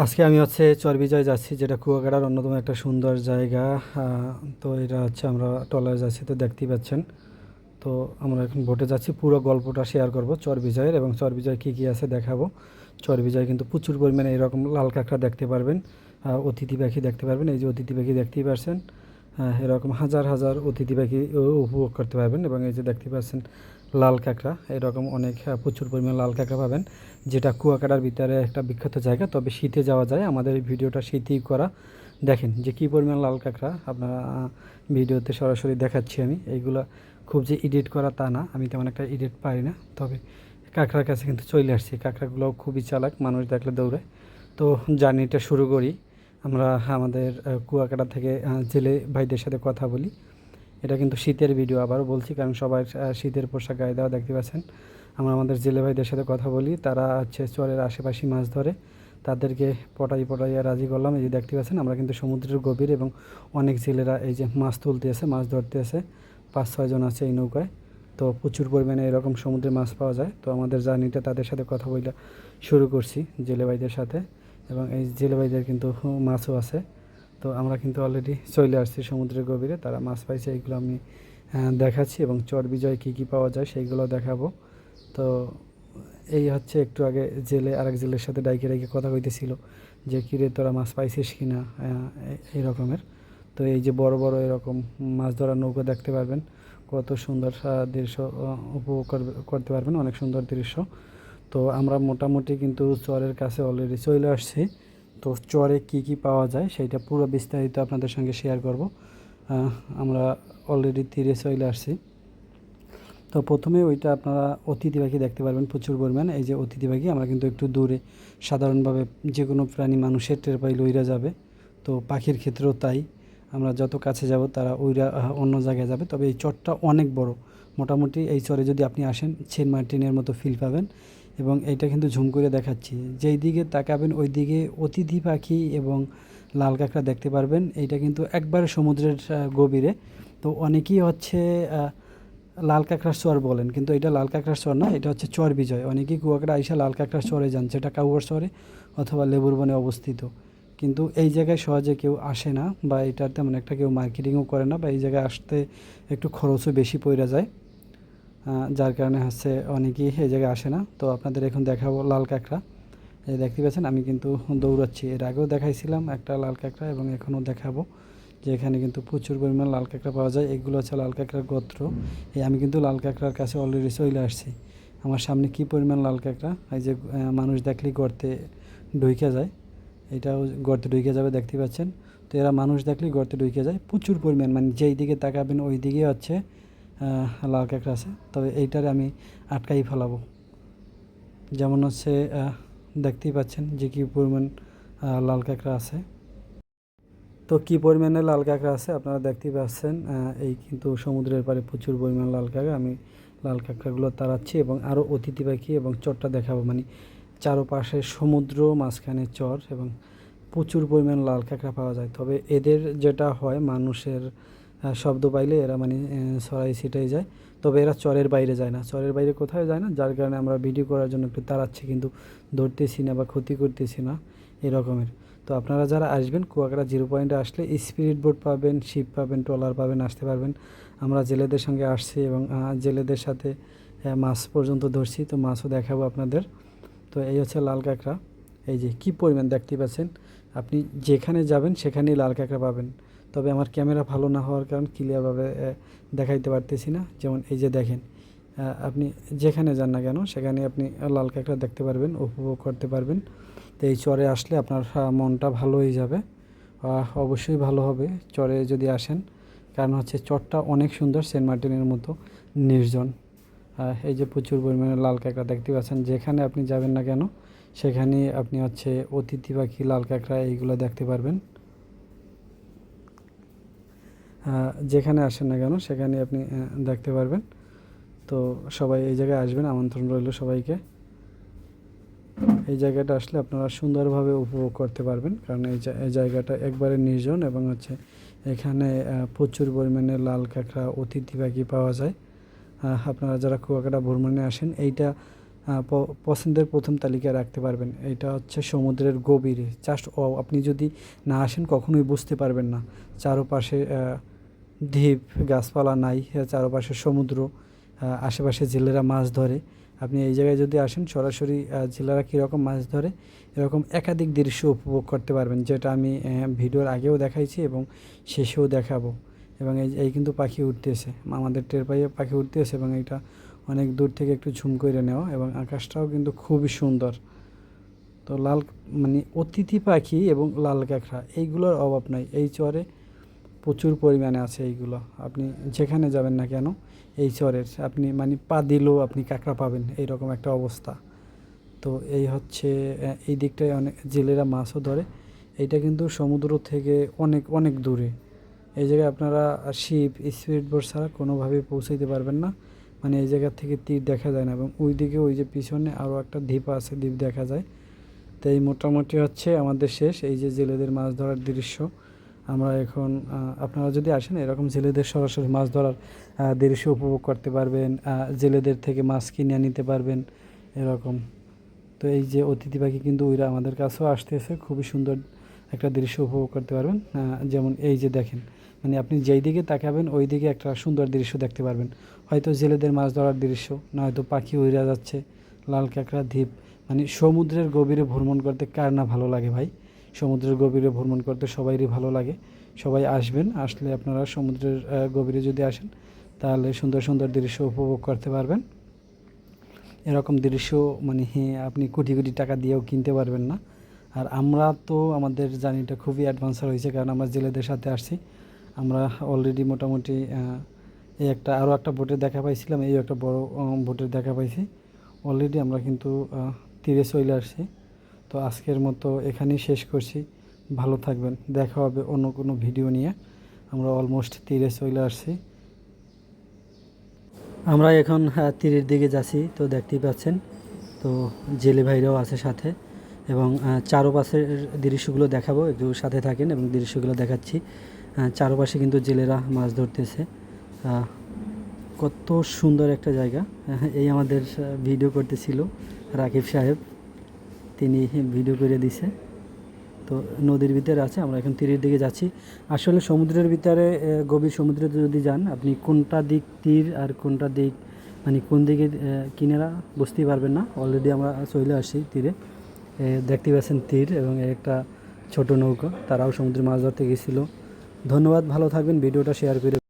আজকে আমি হচ্ছে চরবিজয় যাচ্ছি, যেটা কুয়াকাটার অন্যতম একটা সুন্দর জায়গা। তো এটা হচ্ছে আমরা টলার যাচ্ছি, তো দেখতেই পাচ্ছেন। তো আমরা এখন ভোটে যাচ্ছি, পুরো গল্পটা শেয়ার করব চরবিজয়ের এবং চরবিজয় কী কী আছে দেখাবো। চরবিজয় কিন্তু প্রচুর পরিমাণে এরকম লাল কাঁকড়া দেখতে পারবেন অতিথি পাখি দেখতে পারবেন, এই যে অতিথি পাখি দেখতেই পারছেন। এরকম হাজার হাজার অতিথি পাখি উপভোগ করতে পারবেন এবং এই যে দেখতে পাচ্ছেন লাল কাঁকড়া, এরকম অনেক প্রচুর পরিমাণে লাল কাঁকড়া পাবেন, যেটা কুয়াকাটার ভিতরে একটা বিখ্যাত জায়গা। তবে শীতে যাওয়া যায়, আমাদের ভিডিওটা শীতেই করা। দেখেন যে কী পরিমাণ লাল কাঁকড়া, আপনারা ভিডিওতে সরাসরি দেখাচ্ছি আমি। এইগুলা খুব যে এডিট করা তা না, আমি তেমন একটা এডিট পারি না। তবে কাঁকড়ার কাছে কিন্তু চলে আসছি, কাঁকড়াগুলোও খুবই চালাক, মানুষ দেখলে দৌড়ায় তো জার্নিটা শুরু করি, আমরা আমাদের কুয়াকাটা থেকে জেলে ভাইদের সাথে কথা বলি। এটা কিন্তু শীতের ভিডিও আবারও বলছি, কারণ সবাই শীতের পোশাক গায়ে দেওয়া দেখতে পাচ্ছেন। আমরা আমাদের জেলে ভাইদের সাথে কথা বলি, তারা হচ্ছে চরের আশেপাশে মাছ ধরে। তাদেরকে পটাই পটাইয়া রাজি করলাম। এই যে দেখতে পাচ্ছেন, আমরা কিন্তু সমুদ্রের গভীর এবং অনেক জেলেরা এই যে মাছ তুলতে আসে মাছ ধরতে আসে পাঁচ ছয়জন আছে এই নৌকায়। তো প্রচুর পরিমাণে এরকম সমুদ্রে মাছ পাওয়া যায়। তো আমাদের জার্নিটা তাদের সাথে কথা বলে শুরু করছি জেলে ভাইদের সাথে। এবং এই জেলে ভাইদের কিন্তু মাছও আছে। তো আমরা কিন্তু অলরেডি চলে আসছি সমুদ্রের গভীরে। তারা মাছ পাইছে, এইগুলো আমি দেখাচ্ছি এবং চর বিজয় কী কী পাওয়া যায় সেইগুলো দেখাবো। তো এই হচ্ছে একটু আগে জেলে, আরেক জেলের সাথে ডাইকে ডাইকে কথা কইতেছিল যে, কিরে, তোরা মাছ পাইছিস কি না এই রকমের তো এই যে বড় বড় এরকম মাছ ধরার নৌকো দেখতে পারবেন। কত সুন্দর দৃশ্য উপভোগ করতে পারবেন। অনেক সুন্দর দৃশ্য। তো আমরা মোটামুটি কিন্তু চরের কাছে অলরেডি চলে আসছি। তো চরে কি কি পাওয়া যায় সেইটা পুরো বিস্তারিত আপনাদের সঙ্গে শেয়ার করব। আমরা অলরেডি তীরে চলে আসছি। তো প্রথমে ওইটা আপনারা অতিথি পাখি দেখতে পারবেন, প্রচুর পরিমাণ। এই যে অতিথি পাখি, আমরা কিন্তু একটু দূরে। সাধারণভাবে যে কোনো প্রাণী মানুষের টের পাই লইরা যাবে। তো পাখির ক্ষেত্রেও তাই। আমরা যত কাছে যাব, তারা ওইরা অন্য জায়গায় যাবে। তবে এই চরটা অনেক বড়। মোটামুটি এই চরে যদি আপনি আসেন সেন্ট মার্টিনের মতো ফিল পাবেন। এবং এইটা কিন্তু ঝুম করে দেখাচ্ছি। যেই দিকে তাকাবেন, ওই দিকে অতিথি পাখি এবং লাল কাঁকড়া দেখতে পারবেন। এইটা কিন্তু একবারে সমুদ্রের গভীরে। তো অনেকেই হচ্ছে লাল কাঁকড়ার চর বলেন, কিন্তু এটা লাল কাঁকড়ার চর না, এটা হচ্ছে চর বিজয়। অনেকেই কুয়াকাটা আইসা লাল কাঁকড়ার চরে যান যেটা কাউয়ার চরে অথবা লেবুর বনে অবস্থিত। কিন্তু এই জায়গায় সহজে কেউ আসে না বা এটার তেমন একটা কেউ মার্কেটিংও করে না বা এই জায়গায় আসতে একটু খরচও বেশি পড়ে যায়। যার কারণে হচ্ছে অনেকেই এই জায়গায় আসে না। তো আপনাদের এখন দেখাবো লাল কাঁকড়া। এই দেখতে পাচ্ছেন, আমি কিন্তু দৌড়াচ্ছি। এর আগেও দেখাইছিলাম একটা লাল কাঁকড়া এবং এখনও দেখাবো যে এখানে কিন্তু প্রচুর পরিমাণ লাল কাঁকড়া পাওয়া যায়। এগুলো হচ্ছে লাল কাঁকড়ার গোত্র। এই আমি কিন্তু লাল কাঁকড়ার কাছে অলরেডি চলে আসছি। আমার সামনে কি পরিমাণ লাল কাঁকড়া? এই যে মানুষ দেখলেই গর্তে ঢুইকে যায়। এটাও গর্তে ঢুকে যাবে, দেখতে পাচ্ছেন। তো এরা মানুষ দেখলেই গর্তে ঢুকে যায়। প্রচুর পরিমাণ মানে যেই দিকে তাকাবেন ওই দিকে হচ্ছে লাল কাঁকড়া আছে, তবে এইটারে আমি আটকাই ফেলাবো। যেমন হচ্ছে দেখতেই পাচ্ছেন যে কী পরিমাণ লাল কাঁকড়া আছে। তো কী পরিমাণে লাল কাঁকড়া আছে আপনারা দেখতেই পাচ্ছেন এই কিন্তু সমুদ্রের পাড়ে প্রচুর পরিমাণ লাল কাঁকড়া। আমি লাল কাঁকড়াগুলো তাড়াচ্ছি এবং আরও অতিথি পাখি এবং চরটা দেখাবো। মানে চারোপাশে সমুদ্র, মাঝখানে চর এবং প্রচুর পরিমাণ লাল কাঁকড়া পাওয়া যায়। তবে এদের যেটা হয়, মানুষের শব্দ পাইলে এরা মানে ছড়াই ছিটাই যায়। তবে এরা চরের বাইরে যায় না। চরের বাইরে কোথায় যায় না? যার কারণে আমরা ভিডিও করার জন্য একটু তাড়াচ্ছি, কিন্তু ধরতেছি না বা ক্ষতি করতেছি না এরকমের। তো আপনারা যারা আসবেন, কুয়াকাটা জিরো পয়েন্টে আসলে স্পিরিট বোট পাবেন শিপ পাবেন, ট্রলার পাবেন, আসতে পারবেন। আমরা জেলেদের সঙ্গে আসছি এবং জেলেদের সাথে মাছ পর্যন্ত ধরছি। তো মাছও দেখাবো আপনাদের। তো এই হচ্ছে লাল কাঁকড়া। এই যে, কি পরিমাণ দেখতে পাচ্ছেন? আপনি যেখানে যাবেন, সেখানেই লাল কাঁকড়া পাবেন। তবে আমার ক্যামেরা ভালো না হওয়ার কারণ ক্লিয়ারভাবে দেখাইতে পারতেছি না। যেমন এই যে দেখেন আপনি যেখানে যান না কেন, সেখানে আপনি লাল কাঁকড়া দেখতে পারবেন, উপভোগ করতে পারবেন। তো এই চরে আসলে আপনার মনটা ভালো হয়ে যাবে। অবশ্যই ভালো হবে চরে যদি আসেন। কারণ হচ্ছে চরটা অনেক সুন্দর সেন্ট মার্টিনের মতো নির্জন। এই যে প্রচুর পরিমাণে লাল কাঁকড়া দেখতে পাচ্ছেন, যেখানে আপনি যাবেন না কেন সেখানে আপনি হচ্ছে অতিথি পাখি, লাল কাঁকড়া এইগুলো দেখতে পারবেন। যেখানে আসেন না কেন সেখানে আপনি দেখতে পারবেন। তো সবাই এই জায়গায় আসবেন, আমন্ত্রণ রইল সবাইকে। এই জায়গাটা আসলে আপনারা সুন্দরভাবে উপভোগ করতে পারবেন, কারণ এই এই জায়গাটা একবারে নির্জন এবং হচ্ছে এখানে প্রচুর পরিমাণে লাল কাঁকড়া অতিথি পাখি পাওয়া যায়। আপনারা যারা কুয়াকাটা ভ্রমণে আসেন, এইটা পছন্দের প্রথম তালিকায় রাখতে পারবেন। এটা হচ্ছে সমুদ্রের গভীরে। জাস্ট আপনি যদি না আসেন, কখনোই বুঝতে পারবেন না। চারপাশে দ্বীপ গাছপালা নাই চারপাশে সমুদ্র আশেপাশে জেলেরা মাছ ধরে। আপনি এই জায়গায় যদি আসেন, সরাসরি জেলেরা কীরকম মাছ ধরে, এরকম একাধিক দৃশ্য উপভোগ করতে পারবেন, যেটা আমি ভিডিওর আগেও দেখাইছি এবং শেষেও দেখাবো। এবং এই এই কিন্তু পাখি উঠতেছে আমাদের টের পাইয়ে পাখি উঠতেছে এবং এটা অনেক দূর থেকে একটু ঝুম করে নেওয়া এবং আকাশটাও কিন্তু খুবই সুন্দর। তো লাল মানে অতিথি পাখি এবং লাল কাঁকড়া, এইগুলোর অভাব নাই। এই চরে প্রচুর পরিমাণে আছে এইগুলো। আপনি যেখানে যাবেন না কেন, এই চরের, আপনি মানে পা দিলেও আপনি কাঁকড়া পাবেন, এইরকম একটা অবস্থা। তো এই হচ্ছে এই দিকটায় অনেক জেলেরা মাছও ধরে। এইটা কিন্তু সমুদ্র থেকে অনেক অনেক দূরে। এই জায়গায় আপনারা শিপ, স্পিড বোট ছাড়া কোনোভাবেই পৌঁছাইতে পারবেন না। মানে এই জায়গা থেকে তীর দেখা যায় না এবং ওই দিকে ওই যে পিছনে আরও একটা দ্বীপ আছে, দ্বীপ দেখা যায়। তো এই মোটামুটি হচ্ছে আমাদের শেষ, এই যে জেলেদের মাছ ধরার দৃশ্য। আমরা এখন আপনারা যদি আসেন, এরকম জেলেদের সরাসরি মাছ ধরার দৃশ্য উপভোগ করতে পারবেন জেলেদের থেকে মাছ কিনে নিতে পারবেন, এরকম। তো এই যে অতিথি পাখি কিন্তু ওইরা আমাদের কাছেও আসতেছে, খুবই সুন্দর একটা দৃশ্য উপভোগ করতে পারবেন। যেমন এই যে দেখেন মানে আপনি যেই দিকে তাকাবেন, ওই দিকে একটা সুন্দর দৃশ্য দেখতে পারবেন। হয়তো জেলেদের মাছ ধরার দৃশ্য নয়তো পাখি উড়ে যাচ্ছে, লাল কাঁকড়া দ্বীপ মানে সমুদ্রের গভীরে ভ্রমণ করতে কার না ভালো লাগে ভাই? সমুদ্রের গভীরে ভ্রমণ করতে সবাইরই ভালো লাগে। সবাই আসবেন, আসলে আপনারা সমুদ্রের গভীরে যদি আসেন, তাহলে সুন্দর সুন্দর দৃশ্য উপভোগ করতে পারবেন। এরকম দৃশ্য মানে আপনি কোটি কোটি টাকা দিয়েও কিনতে পারবেন না। আর আমরা তো, আমাদের জার্নিটা খুবই অ্যাডভান্সার হয়েছে কারণ আমরা জেলেদের সাথে আসছি। আমরা অলরেডি মোটামুটি এই একটা আরও একটা বোটের দেখা পাইছিলাম, এই একটা বড় বোটের দেখা পাইছি। অলরেডি আমরা কিন্তু তীরে চলে আসছি। তো আজকের মতো এখানেই শেষ করছি। ভালো থাকবেন। দেখা হবে অন্য কোনো ভিডিও নিয়ে। আমরা অলমোস্ট তীরে চলে আসছি। আমরা এখন আহ, তীরের দিকে যাচ্ছি তো দেখতেই পাচ্ছেন। তো জেলে ভাইরাও আছে সাথে এবং চারপাশের দৃশ্যগুলো দেখাবো। একটু সাথে থাকেন এবং দৃশ্যগুলো দেখাচ্ছি। চারপাশে কিন্তু জেলেরা মাছ ধরতেছে। কত সুন্দর একটা জায়গা। আহ, এই আমাদের ভিডিও করতেছিল রাকিব সাহেব। তিনি ভিডিও করে দিছে। তো নদীর ভিতরে আছে, আমরা এখন তীরের দিকে যাচ্ছি। আসলে সমুদ্রের ভিতরে গভীর সমুদ্রে যদি যান, আপনি কোনটা দিক তীর আর কোনটা দিক মানে কোন দিকে কিনারা বুঝতেই পারবেন না। অলরেডি আমরা চলে আসি তীরে। দেখতে পাচ্ছেন তীর এবং একটা ছোট নৌকা, তারাও সমুদ্রে মাছ ধরতে গেছিল। ধন্যবাদ, ভালো থাকবেন, ভিডিওটা শেয়ার করে